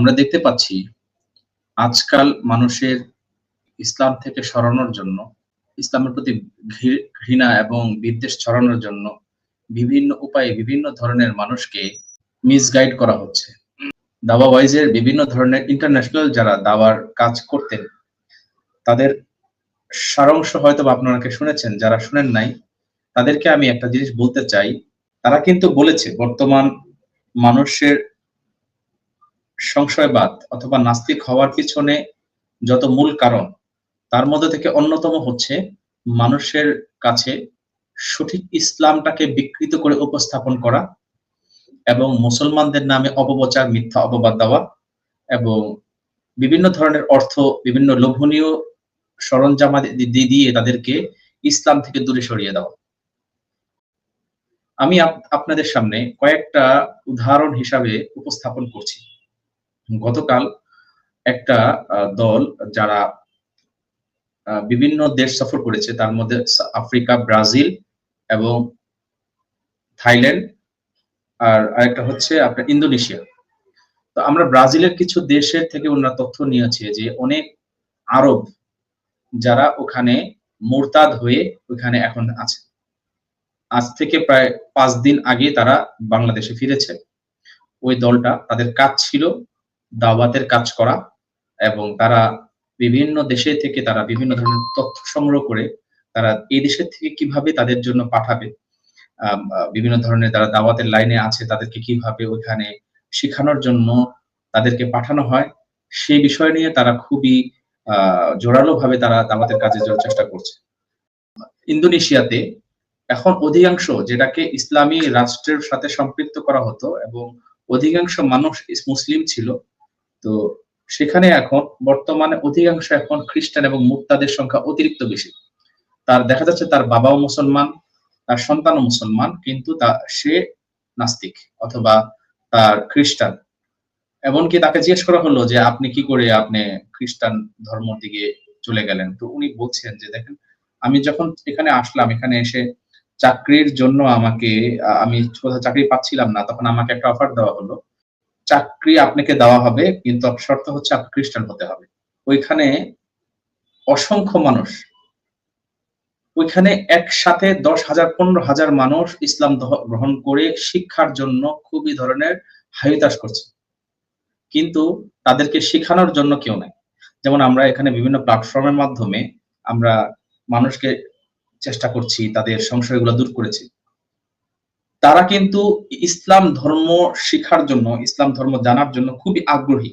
আমরা দেখতে পাচ্ছি আজকাল মানুষের ইসলাম থেকে সরানোর জন্য, ইসলামের প্রতি ঘৃণা এবং বিদ্বেষ ছড়ানোর জন্য বিভিন্ন উপায়ে বিভিন্ন ধরনের মানুষকে মিসগাইড করা হচ্ছে। দাওয়া ওয়াইজের বিভিন্ন ধরনের ইন্টারন্যাশনাল যারা দাবার কাজ করতেন, তাদের সারাংশ হয়তো আপনারা শুনেছেন, যারা শুনেন নাই, তাদেরকে আমি একটা জিনিস বলতে চাই। তারা কিন্তু বলেছে, বর্তমান মানুষের সংশয়বাদ অথবা নাস্তিক হওয়ার পিছনে যত মূল কারণ, তার মধ্যে থেকে অন্যতম হচ্ছে মানুষের কাছে সঠিক ইসলামটাকে বিকৃত করে উপস্থাপন করা এবং মুসলমানদের নামে অপপ্রচার, মিথ্যা অপবাদ দেওয়া এবং বিভিন্ন ধরনের অর্থ, বিভিন্ন লোভনীয় সরঞ্জামা দিয়ে তাদেরকে ইসলাম থেকে দূরে সরিয়ে দেওয়া। আমি আপ- আপনাদের সামনে কয়েকটা উদাহরণ হিসাবে উপস্থাপন করছি। গতকাল একটা দল যারা বিভিন্ন দেশ সফর করেছে, তার মধ্যে আফ্রিকা, ব্রাজিল এবং থাইল্যান্ড আর আরেকটা হচ্ছে আপনার ইন্দোনেশিয়া। তো আমরা ব্রাজিলের কিছু দেশের থেকে ওনারা তথ্য নিয়েছে যে অনেক আরব যারা ওখানে মোরতাদ হয়ে ওখানে এখন আছে। আজ থেকে প্রায় পাঁচ দিন আগে তারা বাংলাদেশে ফিরেছে। ওই দলটা তাদের কাজ ছিল দাওয়াতের কাজ করা এবং তারা বিভিন্ন দেশে থেকে তারা বিভিন্ন ধরনের তথ্য সংগ্রহ করে তারা এই দেশের থেকে কীভাবে তাদের জন্য পাঠাবে বিভিন্ন ধরনের তারা দাওয়াতের লাইনে আছে তাদেরকে কীভাবে ওইখানে শেখানোর জন্য তাদেরকে পাঠানো হয় সেই বিষয় নিয়ে তারা খুবই জোরালো ভাবে তারা দাওয়াতের কাজে যাওয়ার চেষ্টা করছে। ইন্দোনেশিয়াতে এখন অধিকাংশ যেটাকে ইসলামী রাষ্ট্রের সাথে সম্পৃক্ত করা হতো এবং অধিকাংশ মানুষ মুসলিম ছিল তো সেখানে এখন বর্তমানে অধিকাংশ এখন খ্রিস্টান এবং মুক্তাদের সংখ্যা অতিরিক্ত বেশি। তার দেখা যাচ্ছে তার বাবাও মুসলমান, তার সন্তানও মুসলমান, কিন্তু তা সে নাস্তিক অথবা তার খ্রিস্টান। এমনকি তাকে জিজ্ঞেস করা হলো যে, আপনি কি করে আপনি খ্রিস্টান ধর্ম দিকে চলে গেলেন? তো উনি বলছেন যে, দেখেন, আমি যখন এখানে আসলাম, এখানে এসে চাকরির জন্য আমাকে, আমি কোথাও চাকরি পাচ্ছিলাম না, তখন আমাকে একটা অফার দেওয়া হলো। চাকরি আপনাকে দেওয়া হবে, কিন্তু শর্ত হচ্ছে আপনি খ্রিস্টান হতে হবে। ওইখানে অসংখ্য মানুষ। ওইখানে একসাথে দশ হাজার, পনেরো হাজার মানুষ ইসলাম গ্রহণ করে শিক্ষার জন্য খুবই ধরনের হাইতাস করছে। কিন্তু তাদেরকে শেখানোর জন্য কেউ নাই। যেমন আমরা এখানে বিভিন্ন প্ল্যাটফর্মের মাধ্যমে আমরা মানুষকে চেষ্টা করছি, তাদের সংশয়গুলো দূর করেছি। তারা কিন্তু ইসলাম ধর্ম শিখার জন্য ইসলাম ধর্ম জানার জন্য খুবই আগ্রহী।